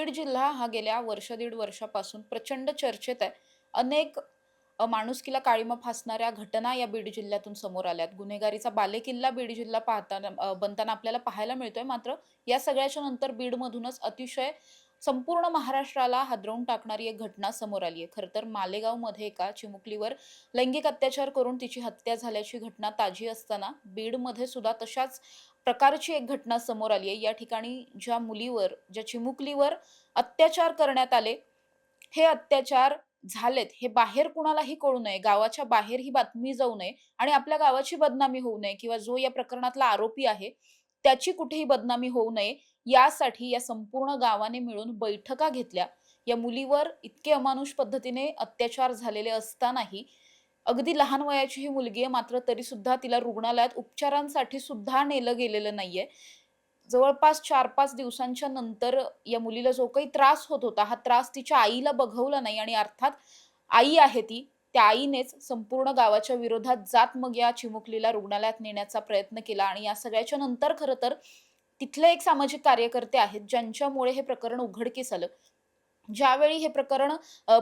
बीड जिल्हा हा गेल्या वर्ष दीड वर्षापासून प्रचंड चर्चेत आहे. अनेक माणुसकीला काळीमा फासणाऱ्या घटना या बीड जिल्ह्यातून समोर आल्यात. गुन्हेगारीचा बालेकिल्ला बीड जिल्हा पाहताना बनताना आपल्याला पाहायला मिळतोय. मात्र या सगळ्याच्या नंतर बीडमधूनच अतिशय संपूर्ण महाराष्ट्राला हादरवून टाकणारी एक घटना समोर आली आहे. खरं तर मालेगावमध्ये एका चिमुकलीवर लैंगिक अत्याचार करून तिची हत्या झाल्याची घटना ताजी असताना बीडमध्ये सुद्धा तशाच प्रकारची एक घटना समोर आली आहे. या ठिकाणी ज्या मुलीवर ज्या चिमुकलीवर अत्याचार करण्यात आले हे अत्याचार झालेत हे बाहेर कुणालाही कळू नये गावाच्या बाहेर ही बातमी जाऊ नये आणि आपल्या गावाची बदनामी होऊ नये किंवा जो या प्रकरणातला आरोपी आहे त्याची कुठेही बदनामी होऊ नये यासाठी या संपूर्ण गावाने मिळून बैठका घेतल्या. या मुलीवर इतके अमानुष पद्धतीने अत्याचार झालेले असतानाही अगदी लहान वयाची ही मुलगी आहे मात्र तरी सुद्धा तिला रुग्णालयात उपचारांसाठी सुद्धा नेलं गेलेलं नाहीये. जवळपास चार पाच दिवसांच्या नंतर या मुलीला जो काही त्रास होत होता हा त्रास तिच्या आईला बघवला नाही आणि अर्थात आई आहे ती त्या आईनेच संपूर्ण गावाच्या विरोधात जात मग या चिमुकलीला रुग्णालयात नेण्याचा प्रयत्न केला आणि या सगळ्याच्या नंतर खरं तर तिथले एक सामाजिक कार्यकर्ते आहेत ज्यांच्यामुळे हे प्रकरण उघडकीस आलं. ज्यावेळी हे प्रकरण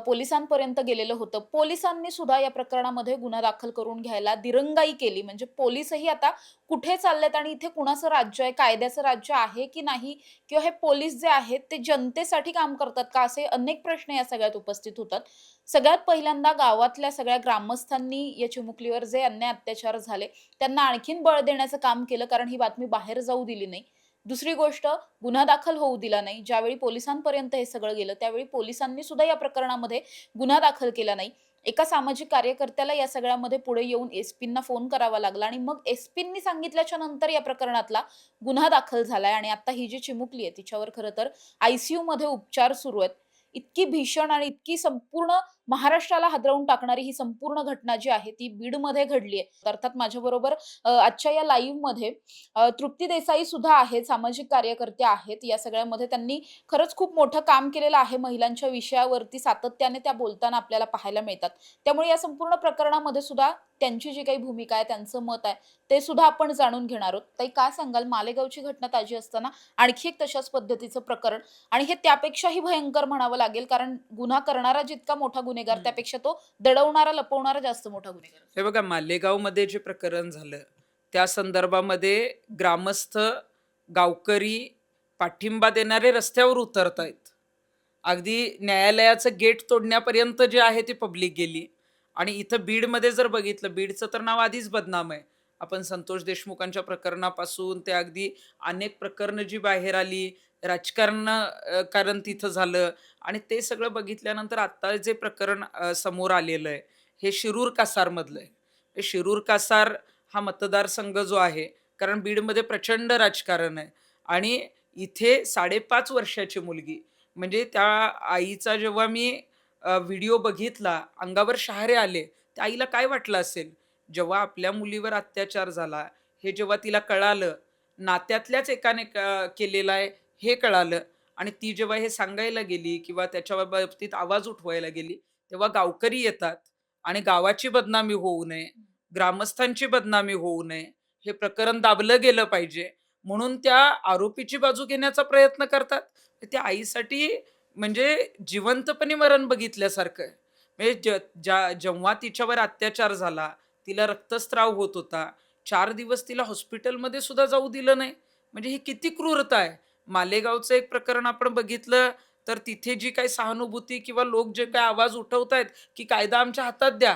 पोलिसांपर्यंत गेलेलं होतं पोलिसांनी सुद्धा या प्रकरणामध्ये गुन्हा दाखल करून घ्यायला दिरंगाई केली. म्हणजे पोलीसही आता कुठे चाललेत आणि इथे कुणाचं राज्य आहे कायद्याचं राज्य आहे की नाही किंवा हे पोलीस जे आहेत ते जनतेसाठी काम करतात का असे अनेक प्रश्न या सगळ्यात उपस्थित होतात. सगळ्यात पहिल्यांदा गावातल्या सगळ्या ग्रामस्थांनी या चिमुकलीवर जे अन्याय अत्याचार झाले त्यांना आणखीन बळ देण्याचं काम केलं कारण ही बातमी बाहेर जाऊ दिली नाही. दुसरी गोष्ट गुन्हा दाखल होऊ दिला नाही. ज्यावेळी पोलिसांपर्यंत हे सगळं गेलं त्यावेळी पोलिसांनी सुद्धा या प्रकरणामध्ये गुन्हा दाखल केला नाही. एका सामाजिक कार्यकर्त्याला या सगळ्यामध्ये पुढे येऊन एसपींना फोन करावा लागला आणि मग एसपींनी सांगितल्याच्या नंतर या प्रकरणातला गुन्हा दाखल झालाय आणि आता ही जी चिमुकली आहे तिच्यावर खरं तर आयसीयू मध्ये उपचार सुरू आहेत. इतकी भीषण आणि इतकी संपूर्ण महाराष्ट्राला हादरवून टाकणारी ही संपूर्ण घटना जी आहे ती बीडमध्ये घडली आहे. अर्थात माझ्याबरोबर आजच्या या लाईव्हमध्ये तृप्ती देसाई सुद्धा आहेत सामाजिक कार्यकर्ते आहेत. या सगळ्यामध्ये त्यांनी खरंच खूप मोठं काम केलेलं आहे महिलांच्या विषयावरती सातत्याने त्या बोलताना आपल्याला पाहायला मिळतात. त्यामुळे या संपूर्ण प्रकरणामध्ये सुद्धा त्यांची जी काही भूमिका आहे त्यांचं मत आहे ते सुद्धा आपण जाणून घेणार आहोत. ताई काय सांगाल? मालेगावची घटना ताजी असताना आणखी एक तशाच पद्धतीचं प्रकरण आणि हे त्यापेक्षाही भयंकर म्हणावं लागेल कारण गुन्हा करणारा जितका मोठा गुन्हेगार. त्यापेक्षा तो दडवणारा लपवणारा जास्त मोठा गुन्हेगार हे बघा मालेगावमध्ये जे प्रकरण झालं त्या संदर्भामध्ये ग्रामस्थ गावकरी पाठिंबा देणारे रस्त्यावर उतरत आहेत अगदी न्यायालयाचं गेट तोडण्यापर्यंत जे आहे ते पब्लिक गेली. आणि इथं बीडमध्ये जर बघितलं बीडचं तर नाव आधीच बदनाम आहे. आपण संतोष देशमुखांच्या प्रकरणापासून ते अगदी अनेक प्रकरणं जी बाहेर आली राजकारण कारण तिथं झालं. आणि ते सगळं बघितल्यानंतर आता जे प्रकरण समोर आलेलं आहे हे शिरूर कासारमधलं आहे. शिरूर कासार हा मतदारसंघ जो आहे कारण बीडमध्ये प्रचंड राजकारण आहे. आणि इथे साडेपाच वर्षाची मुलगी म्हणजे त्या आईचा जेव्हा मी व्हिडिओ बघितला अंगावर शहारे आले त्या आईला काय वाटलं असेल? जेव्हा आपल्या मुलीवर अत्याचार झाला हे जेव्हा तिला कळालं नात्यातल्याच एकाने केलेला आहे हे कळालं आणि ती जेव्हा हे सांगायला गेली किंवा त्याच्या बाबतीत आवाज उठवायला गेली तेव्हा गावकरी येतात आणि गावाची बदनामी होऊ नये ग्रामस्थांची बदनामी होऊ नये हे प्रकरण दाबलं गेलं पाहिजे. म्हणून त्या आरोपीची बाजू घेण्याचा प्रयत्न करतात. त्या आईसाठी म्हणजे जिवंतपणे मरण बघितल्यासारखं आहे. म्हणजे ज- ज्या जेव्हा तिच्यावर अत्याचार झाला तिला रक्तस्राव होत होता चार दिवस तिला हॉस्पिटलमध्ये सुद्धा जाऊ दिलं नाही. म्हणजे ही किती क्रूरता आहे. मालेगावचं एक प्रकरण आपण बघितलं तर तिथे जी काही सहानुभूती किंवा लोक जे काही आवाज उठवत आहेत की कायदा आमच्या हातात द्या.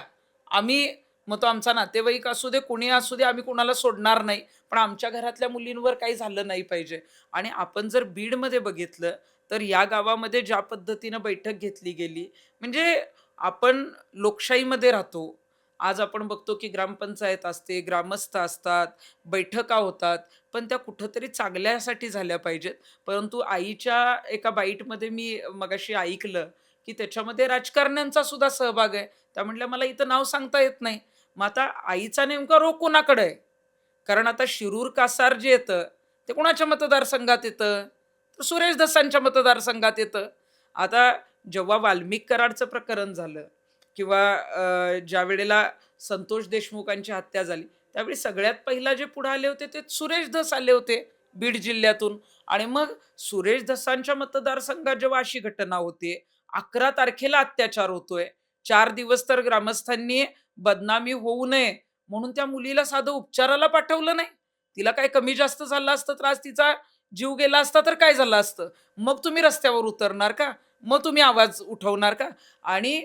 आम्ही मग तो आमचा नातेवाईक असू दे कुणी असू दे आम्ही कुणाला सोडणार नाही. पण आमच्या घरातल्या मुलींवर काही झालं नाही पाहिजे. आणि आपण जर बीडमध्ये बघितलं तर या गावामध्ये ज्या पद्धतीनं बैठक घेतली गेली म्हणजे आपण लोकशाहीमध्ये राहतो. आज आपण बघतो की ग्रामपंचायत असते ग्रामस्थ असतात बैठका होतात पण त्या कुठंतरी चांगल्यासाठी झाल्या पाहिजेत. परंतु आईच्या एका बाईटमध्ये मी मगाशी ऐकलं की त्याच्यामध्ये राजकारण्यांचा सुद्धा सहभाग आहे. त्या म्हटल्या मला इथं नाव सांगता येत नाही. मग आता आईचा नेमका रोग कोणाकडे आहे? कारण आता शिरूर कासार जे येतं ते कोणाच्या मतदारसंघात येतं? तर सुरेश दसांच्या मतदारसंघात येतं. आता जेव्हा वाल्मिक कराडचं प्रकरण झालं किंवा ज्या वेळेला संतोष देशमुखांची हत्या झाली त्यावेळी सगळ्यात पहिला जे पुढे आले होते ते सुरेश धस आले होते बीड जिल्ह्यातून. आणि मग सुरेश धसांच्या मतदारसंघात जेव्हा अशी घटना होते अकरा तारखेला अत्याचार होतोय. चार दिवस तर ग्रामस्थांनी बदनामी होऊ नये म्हणून त्या मुलीला साधं उपचाराला पाठवलं नाही. तिला काय कमी जास्त झालं असतं तर आज तिचा जीव गेला असता तर काय झालं असतं? मग तुम्ही रस्त्यावर उतरणार का? मग तुम्ही आवाज उठवणार का? आणि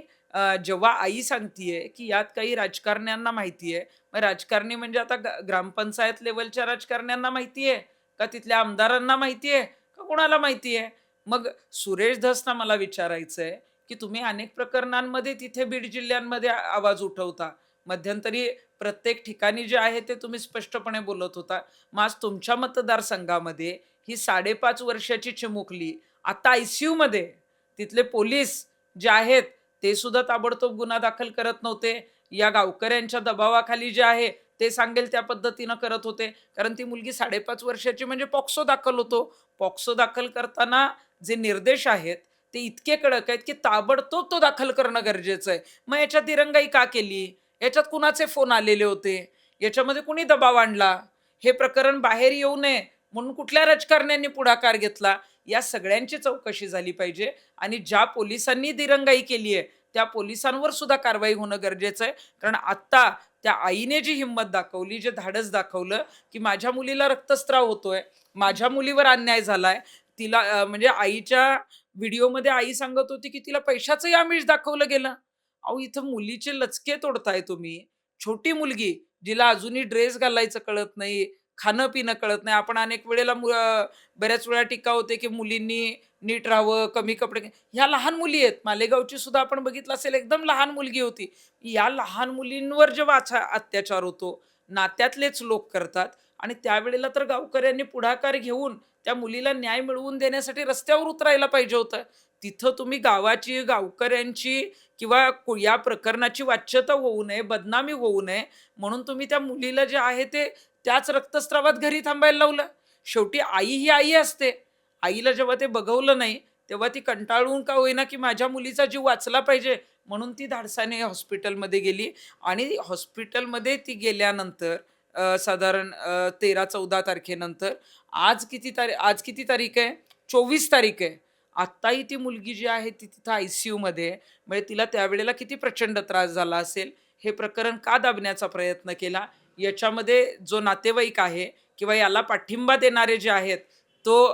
जेव्हा आई सांगतीये की यात काही राजकारण्यांना माहिती आहे मग राजकारणी म्हणजे आता ग्रामपंचायत लेवलच्या राजकारण्यांना माहिती आहे का तिथल्या आमदारांना माहिती आहे का कोणाला माहिती आहे मग सुरेश धसना मला विचारायचं आहे की तुम्ही अनेक प्रकरणांमध्ये तिथे बीड जिल्ह्यांमध्ये आवाज उठवता. मध्यंतरी प्रत्येक ठिकाणी जे आहे ते तुम्ही स्पष्टपणे बोलत होता. मग आज तुमच्या मतदारसंघामध्ये ही साडेपाच वर्षाची चिमुकली. आता आयसीयू मध्ये तिथले पोलीस जे आहेत ते सुद्धा ताबडतोब गुन्हा दाखल करत नव्हते. या गावकऱ्यांच्या दबावाखाली जे आहे ते सांगेल त्या पद्धतीनं करत होते. कारण ती मुलगी साडेपाच वर्षाची म्हणजे पॉक्सो दाखल होतो. पॉक्सो दाखल करताना जे निर्देश आहेत ते इतके कडक आहेत की ताबडतोब तो दाखल करणं गरजेचं आहे. मग याच्यात दिरंगाई का केली? याच्यात कुणाचे फोन आलेले होते? याच्यामध्ये कुणी दबाव आणला? हे प्रकरण बाहेर येऊ नये. म्हणून कुठल्या राजकारण्यांनी पुढाकार घेतला या सगळ्यांची चौकशी झाली पाहिजे. आणि ज्या पोलिसांनी दिरंगाई केली आहे त्या पोलिसांवर सुद्धा कारवाई होणं गरजेचं आहे. कारण आत्ता त्या आईने जी हिंमत दाखवली जे धाडस दाखवलं की माझ्या मुलीला रक्तस्त्राव होतोय माझ्या मुलीवर अन्याय झालाय तिला म्हणजे आईच्या व्हिडिओमध्ये आई सांगत होती की तिला पैशाचंही आमिष दाखवलं गेलं. अहो इथं मुलीचे लचके तोडताय तुम्ही. छोटी मुलगी जिला अजूनही ड्रेस घालायचं कळत नाही खाणं पिणं कळत नाही. आपण अनेक वेळेला बऱ्याच वेळा टीका होते की मुलींनी नीट राहावं कमी कपडे ह्या लहान मुली आहेत. मालेगावची सुद्धा आपण बघितलं असेल एकदम लहान मुलगी होती. या लहान मुलींवर जेव्हा अचा- अत्याचार होतो नात्यातलेच लोक करतात आणि त्यावेळेला तर गावकऱ्यांनी पुढाकार घेऊन त्या मुलीला न्याय मिळवून देण्यासाठी रस्त्यावर उतरायला पाहिजे होतं. तिथं तुम्ही गावाची गावकऱ्यांची किंवा या प्रकरणाची वाच्यता होऊ नये बदनामी होऊ नये. म्हणून तुम्ही त्या मुलीला जे आहे ते त्याच रक्तस्रावात घरी थांबायला लावलं. शेवटी आई ही आई असते. आईला जेव्हा ते बघवलं नाही तेव्हा ती कंटाळून का होईना की माझ्या मुलीचा जीव वाचला पाहिजे म्हणून ती धाडसाने हॉस्पिटलमध्ये गेली. आणि हॉस्पिटलमध्ये ती गेल्यानंतर साधारण तेरा चौदा तारखेनंतर आज किती तारीख आज किती तारीख आहे? चोवीस तारीख आहे. आत्ताही ती मुलगी जी आहे ती तिथं आय सी यूमध्ये म्हणजे तिला त्यावेळेला किती प्रचंड त्रास झाला असेल हे प्रकरण का दाबण्याचा प्रयत्न केला? याच्यामध्ये जो नातेवाईक आहे किंवा याला पाठिंबा देणारे जे आहेत तो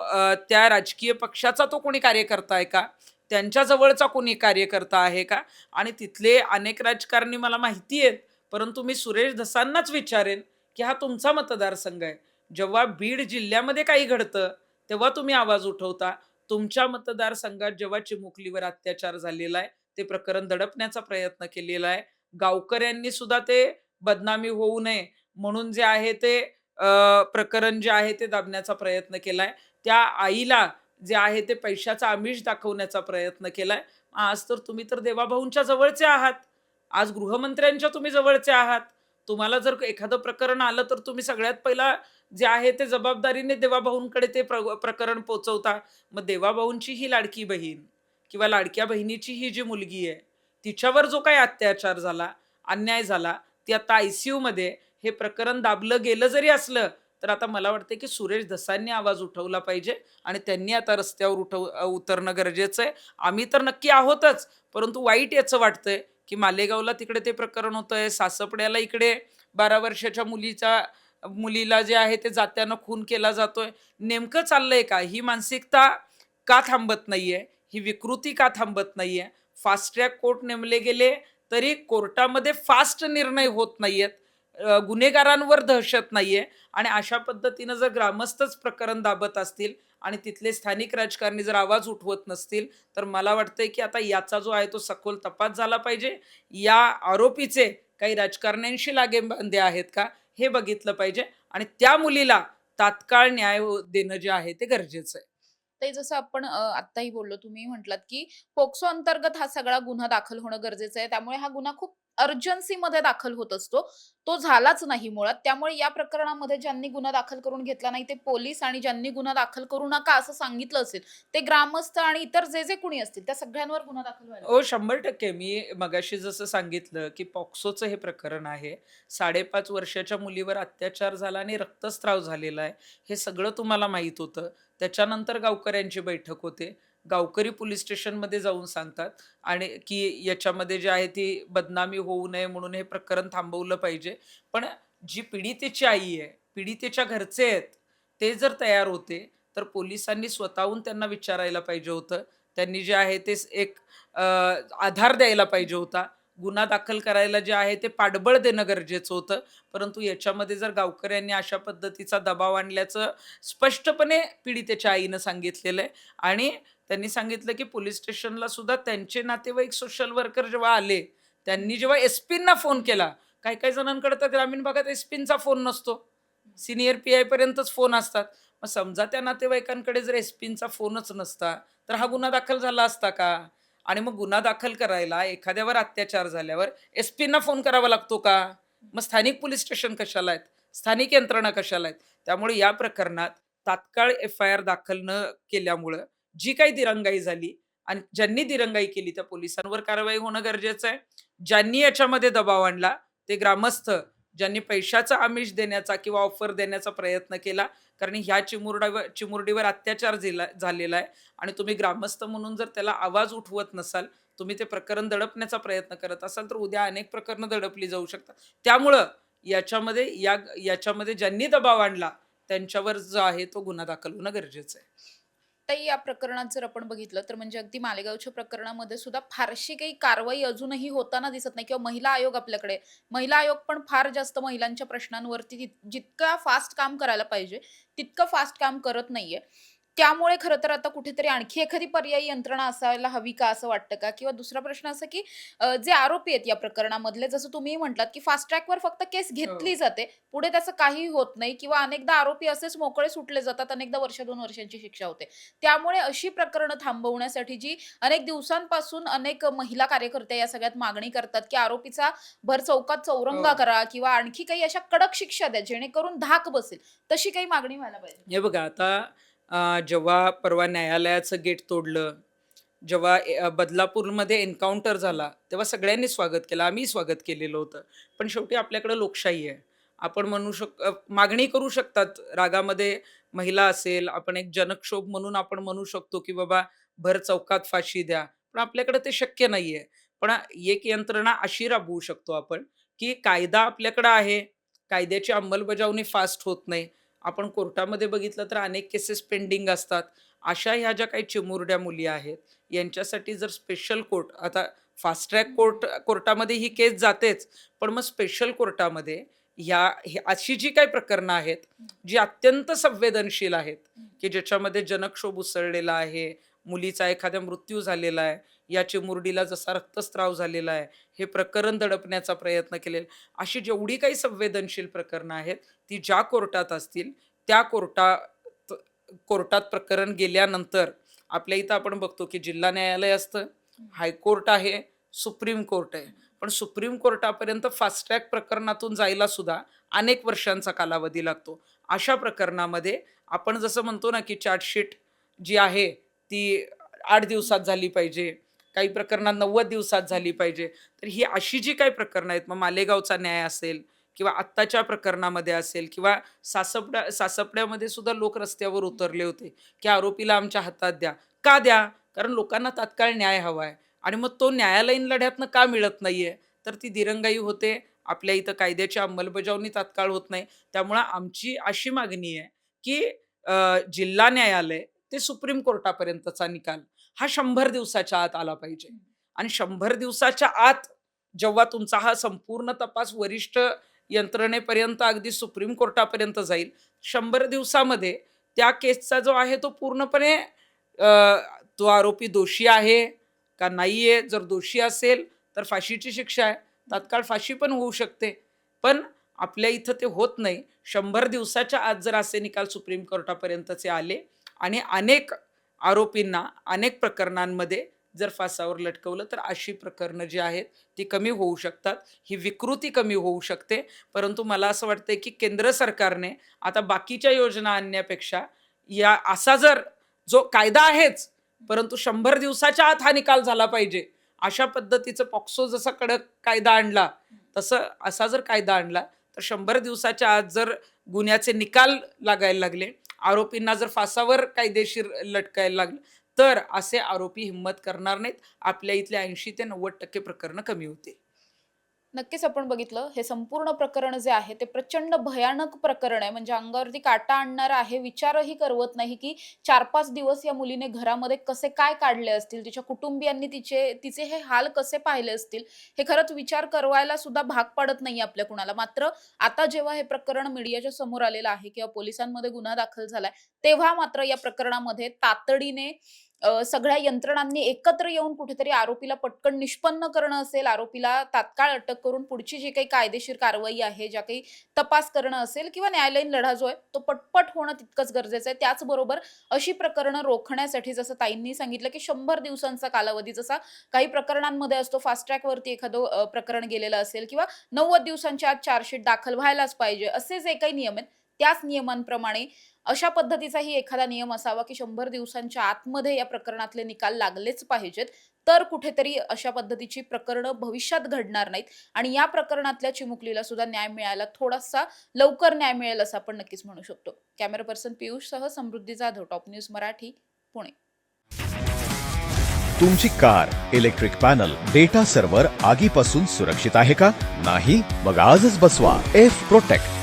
त्या राजकीय पक्षाचा तो कोणी कार्यकर्ता आहे का? त्यांच्या जवळचा कोणी कार्यकर्ता आहे का? आणि तिथले अनेक राजकारणी मला माहिती आहेत परंतु मी सुरेश धसांनाच विचारेन की हा तुमचा मतदारसंघ आहे. जेव्हा बीड जिल्ह्यामध्ये काही घडतं तेव्हा तुम्ही आवाज उठवता. तुमच्या मतदारसंघात जेव्हा चिमुकलीवर अत्याचार झालेला आहे ते प्रकरण दडपण्याचा प्रयत्न केलेला आहे. गावकऱ्यांनी सुद्धा ते बदनामी होऊ नये म्हणून जे आहे ते प्रकरण जे आहे ते दाबण्याचा प्रयत्न केलाय. त्या आईला जे आहे ते पैशाचा आमिष दाखवण्याचा प्रयत्न केलाय. आज तर तुम्ही तर देवाभाऊंच्या जवळचे आहात. आज गृहमंत्र्यांच्या तुम्ही जवळचे आहात. तुम्हाला जर एखादं प्रकरण आलं तर तुम्ही सगळ्यात पहिला जे आहे ते जबाबदारीने देवाभाऊंकडे ते प्र प्रकरण पोचवता. मग देवाभाऊंची ही लाडकी बहीण किंवा लाडक्या बहिणीची ही जी मुलगी आहे तिच्यावर जो काही अत्याचार झाला अन्याय झाला ती आता आयसीयू मध्ये हे प्रकरण दाबलं गेलं जरी असलं तर आता मला वाटतं की सुरेश धसांनी आवाज उठवला पाहिजे आणि त्यांनी आता रस्त्यावर उठव उतरणं गरजेचं आहे. आम्ही तर नक्की आहोतच परंतु वाईट याचं वाटतंय की मालेगावला तिकडे ते प्रकरण होतं आहे सासपड्याला इकडे बारा वर्षाच्या मुलीचा मुलीला जे आहे ते जात्यानं खून केला जातोय. नेमकं चाललंय का ही मानसिकता का थांबत नाहीये? ही विकृती का थांबत नाहीये? फास्ट ट्रॅक कोर्ट नेमले गेले तरी कोर्टामध्ये फास्ट निर्णय होत नाहीयेत. गुन्हेगारांवर दहशत नाहीये. आणि अशा पद्धतीनं जर ग्रामस्थच प्रकरण दाबत असतील आणि तिथले स्थानिक राजकारणी जर आवाज उठवत नसतील तर मला वाटतंय की आता याचा जो आहे तो सखोल तपास झाला पाहिजे. या आरोपीचे काही राजकारण्यांशी लागेबांधे आहेत का हे बघितलं पाहिजे. आणि त्या मुलीला तात्काळ न्याय देणं जे आहे ते गरजेचं आहे. ते जसं आपण आत्ताही बोललो तुम्ही म्हटलात की पोक्सो अंतर्गत हा सगळा गुन्हा दाखल होणं गरजेचं आहे. त्यामुळे हा गुन्हा खूप अर्जन्सीमध्ये दाखल होत असतो. तो झालाच नाही मुळात. त्यामुळे या प्रकरणामध्ये ज्यांनी गुन्हा दाखल करून घेतला नाही ते पोलीस आणि ज्यांनी गुन्हा दाखल करू नका असं सांगितलं असेल ते ग्रामस्थ आणि इतर जे जे कुणी असतील त्या सगळ्यांवर गुन्हा दाखल व्हायला हो शंभर टक्के. मी मगाशी जसं सांगितलं की पॉक्सोचं हे प्रकरण आहे. साडेपाच वर्षाच्या मुलीवर अत्याचार झाला आणि रक्तस्राव झालेला आहे. हे सगळं तुम्हाला माहीत होतं. त्याच्यानंतर गावकऱ्यांची बैठक होते. गावकरी पोलीस स्टेशनमध्ये जाऊन सांगतात आणि की याच्यामध्ये जे आहे ती बदनामी होऊ नये म्हणून हे प्रकरण थांबवलं पाहिजे. पण जी पीडितेची आई आहे पीडितेच्या घरचे आहेत ते जर तयार होते तर पोलिसांनी स्वतःहून त्यांना विचारायला पाहिजे होतं. त्यांनी जे आहे ते एक आधार द्यायला पाहिजे होता. गुन्हा दाखल करायला जे आहे ते पाठबळ देणं गरजेचं होतं. परंतु याच्यामध्ये जर गावकऱ्यांनी अशा पद्धतीचा दबाव आणल्याचं स्पष्टपणे पीडितेच्या आईनं सांगितलेलं आहे आणि त्यांनी सांगितलं की पोलीस स्टेशनला सुद्धा त्यांचे नातेवाईक सोशल वर्कर जेव्हा आले त्यांनी जेव्हा एस पींना फोन केला काही काही जणांकडे तर ग्रामीण भागात एस पींचा फोन नसतो. सिनियर पी आय पर्यंतच फोन असतात. मग समजा त्या नातेवाईकांकडे जर एस पींचा फोनच नसता तर हा गुन्हा दाखल झाला असता का? आणि मग गुन्हा दाखल करायला एखाद्यावर अत्याचार झाल्यावर एस पींना फोन करावा लागतो का? मग स्थानिक पोलीस स्टेशन कशाला आहेत? स्थानिक यंत्रणा कशाला आहेत? त्यामुळे या प्रकरणात तात्काळ एफ आय आर दाखल न केल्यामुळं जी काही दिरंगाई झाली आणि ज्यांनी दिरंगाई केली त्या पोलिसांवर कारवाई होणं गरजेचं आहे. ज्यांनी याच्यामध्ये दबाव आणला ते ग्रामस्थ ज्यांनी पैशाचा आमिष देण्याचा किंवा ऑफर देण्याचा प्रयत्न केला कारण ह्या चिमुरडावर चिमुरडीवर अत्याचार झाला झालेला आहे आणि तुम्ही ग्रामस्थ म्हणून जर त्याला आवाज उठवत नसाल तुम्ही ते प्रकरण दडपण्याचा प्रयत्न करत असाल तर उद्या अनेक प्रकरणं दडपली जाऊ शकतात. त्यामुळं याच्यामध्ये या याच्यामध्ये ज्यांनी दबाव आणला त्यांच्यावर जो आहे तो गुन्हा दाखल होणं गरजेचं आहे. आत्ताही या प्रकरणात जर आपण बघितलं तर म्हणजे अगदी मालेगावच्या प्रकरणामध्ये सुद्धा फारशी काही कारवाई अजूनही होताना दिसत नाही. किंवा महिला आयोग आपल्याकडे महिला आयोग पण फार जास्त महिलांच्या प्रश्नांवरती जितका फास्ट काम करायला पाहिजे तितकं फास्ट काम करत नाहीये. त्यामुळे खरं तर आता कुठेतरी आणखी एखादी पर्यायी यंत्रणा असायला हवी का असं वाटतं का? किंवा दुसरा प्रश्न असा की जे आरोपी आहेत या प्रकरणामधले जसं तुम्ही म्हटलात की फास्ट ट्रॅकवर फक्त केस घेतली जाते पुढे त्याचं काही होत नाही किंवा अनेकदा आरोपी असेच मोकळे सुटले जातात अनेकदा वर्ष दोन वर्षांची शिक्षा होते. त्यामुळे अशी प्रकरणं थांबवण्यासाठी जी अनेक दिवसांपासून अनेक महिला कार्यकर्ते या सगळ्यात मागणी करतात की आरोपीचा भर चौकात चौरंगा हो. करा किंवा आणखी काही अशा कडक शिक्षा द्या जेणेकरून धाक बसेल तशी काही मागणी व्हायला पाहिजे. हे बघा आता अ, जेव्हा परवा न्यायालयाचं गेट तोडलं जेव्हा ए- बदलापूरमध्ये एन्काउंटर झाला तेव्हा सगळ्यांनी स्वागत केलं आम्ही स्वागत केलेलं होतं. पण शेवटी आपल्याकडे लोकशाही आहे. आपण म्हणू शक अ, मागणी करू शकतात रागामध्ये महिला असेल आपण एक जनक्षोभ म्हणून आपण म्हणू शकतो की बाबा भर चौकात फाशी द्या. पण आपल्याकडे ते शक्य नाहीये. पण एक यंत्रणा अशी राबवू शकतो आपण की कायदा आपल्याकडे आहे कायद्याची अंमलबजावणी फास्ट होत नाही. आपण कोर्टामध्ये बघितलं तर अनेक केसेस पेंडिंग असतात. अशा ह्या ज्या काही चिमुरड्या मुली आहेत यांच्यासाठी जर स्पेशल कोर्ट आता फास्ट ट्रॅक कोर्ट कोर्टामध्ये ही केस जातेच पण मग स्पेशल कोर्टामध्ये ह्या अशी जी काही प्रकरणं आहेत जी अत्यंत संवेदनशील आहेत की ज्याच्यामध्ये जनक्षोभ उसळलेला आहे मुलीचा एखाद्या मृत्यू झालेला आहे या चिमुरडीला जसा रक्तस्त्राव झालेला आहे हे प्रकरण दडपण्याचा प्रयत्न केलेला. अशी जेवढी काही संवेदनशील प्रकरणं आहेत ती ज्या कोर्टात असतील त्या कोर्टात कोर्टात प्रकरण गेल्यानंतर आपल्या इथं आपण बघतो की जिल्हा न्यायालय असतं हायकोर्ट आहे सुप्रीम कोर्ट आहे. पण सुप्रीम कोर्टापर्यंत फास्ट्रॅक प्रकरणातून जायला सुद्धा अनेक वर्षांचा कालावधी लागतो. अशा प्रकरणामध्ये आपण जसं म्हणतो ना की चार्जशीट जी आहे ती आठ दिवसात झाली पाहिजे. काही प्रकरणं नव्वद दिवसात झाली पाहिजे. तर ही अशी जी काही प्रकरणं आहेत मग मालेगावचा न्याय असेल किंवा आत्ताच्या प्रकरणामध्ये असेल किंवा सासपड्या सासपड्यामध्ये सुद्धा लोक रस्त्यावर उतरले होते की आरोपीला आमच्या हातात द्या. का द्या? कारण लोकांना तात्काळ न्याय हवा आहे आणि मग तो न्यायालयीन लढ्यातनं का मिळत नाही आहे तर ती दिरंगाई होते. आपल्या इथं कायद्याची अंमलबजावणी तात्काळ होत नाही. त्यामुळं आमची अशी मागणी आहे की जिल्हा न्यायालय ते सुप्रीम कोर्टापर्यंतचा निकाल. हा शंभर दिवसाच्या आत आला पाहिजे. आणि शंभर दिवसाच्या आत जेव्हा तुमचा हा संपूर्ण तपास वरिष्ठ यंत्रणेपर्यंत अगदी सुप्रीम कोर्टापर्यंत जाईल शंभर दिवसामध्ये त्या केसचा जो आहे तो पूर्णपणे तो आरोपी दोषी आहे का नाही आहे जर दोषी असेल तर फाशीची शिक्षा आहे. तात्काळ फाशी पण होऊ शकते. पण आपल्या इथं ते होत नाही. शंभर दिवसाच्या आत जर असे निकाल सुप्रीम कोर्टापर्यंतचे आले आणि अनेक आरोपींना अनेक प्रकरणांमध्ये जर फासावर लटकवलं तर अशी प्रकरणं जी आहेत ती कमी होऊ शकतात. ही विकृती कमी होऊ शकते. परंतु मला असं वाटतंय की केंद्र सरकारने आता बाकीच्या योजना आणण्यापेक्षा या असा जर जो कायदा आहेच परंतु शंभर दिवसाच्या आत हा निकाल झाला पाहिजे अशा पद्धतीचं पॉक्सो जसा कडक कायदा आणला तसं असा जर कायदा आणला तर शंभर दिवसाच्या आत जर गुन्ह्याचे निकाल लागायला लागले आरोपींना जर फासावर कायदेशीर लटकायला लागलं तर असे आरोपी हिंमत करणार नाहीत. आपल्या इथल्या ऐंशी ते नव्वद टक्के प्रकरणं कमी होते नक्कीच आपण बघितलं हे संपूर्ण प्रकरण जे आहे ते प्रचंड भयानक प्रकरण आहे. म्हणजे अंगावरती काटा आणणार आहे विचारही करवत नाही की चार पाच दिवस या मुलीने घरामध्ये कसे काय काढले असतील तिच्या कुटुंबियांनी तिचे तिचे हे हाल कसे पाहिले असतील हे खरंच विचार करवायला सुद्धा भाग पडत नाही आपल्या कुणाला. मात्र आता जेव्हा हे प्रकरण मीडियाच्या समोर आलेलं आहे किंवा पोलिसांमध्ये गुन्हा दाखल झालाय तेव्हा मात्र या प्रकरणामध्ये तातडीने सगळ्या यंत्रणांनी एकत्र येऊन कुठेतरी आरोपीला पटकन निष्पन्न करणं असेल आरोपीला तात्काळ अटक करून पुढची जी काही कायदेशीर कारवाई आहे ज्या काही तपास करणं असेल किंवा न्यायालयीन लढा जो आहे तो पटपट होणं तितकंच गरजेचं आहे. त्याचबरोबर अशी प्रकरणं रोखण्यासाठी जसं ताईंनी सांगितलं की शंभर दिवसांचा कालावधी जसा काही प्रकरणांमध्ये असतो फास्ट ट्रॅकवरती एखादं प्रकरण गेलेलं असेल किंवा नव्वद दिवसांच्या आत चार्जशीट दाखल व्हायलाच पाहिजे असे जे काही नियम आहेत त्याच नियमांप्रमाणे अशा पद्धतीचाही एखादा नियम असावा की शंभर दिवसांच्या आतमध्ये या प्रकरणातले निकाल लागलेच पाहिजेत. तर कुठेतरी अशा पद्धतीची प्रकरणं भविष्यात घडणार नाहीत आणि या प्रकरणातल्या चिमुकलीला सुद्धा न्याय मिळायला थोडासा लवकर न्याय मिळेल असं आपण नक्कीच म्हणू शकतो. कॅमेरा पर्सन पियुष सह समृद्धी जाधव टॉप न्यूज मराठी पुणे. तुमची car electric panel data server आगीपासून सुरक्षित आहे का? नाही? मग आजच बसवा. F protect.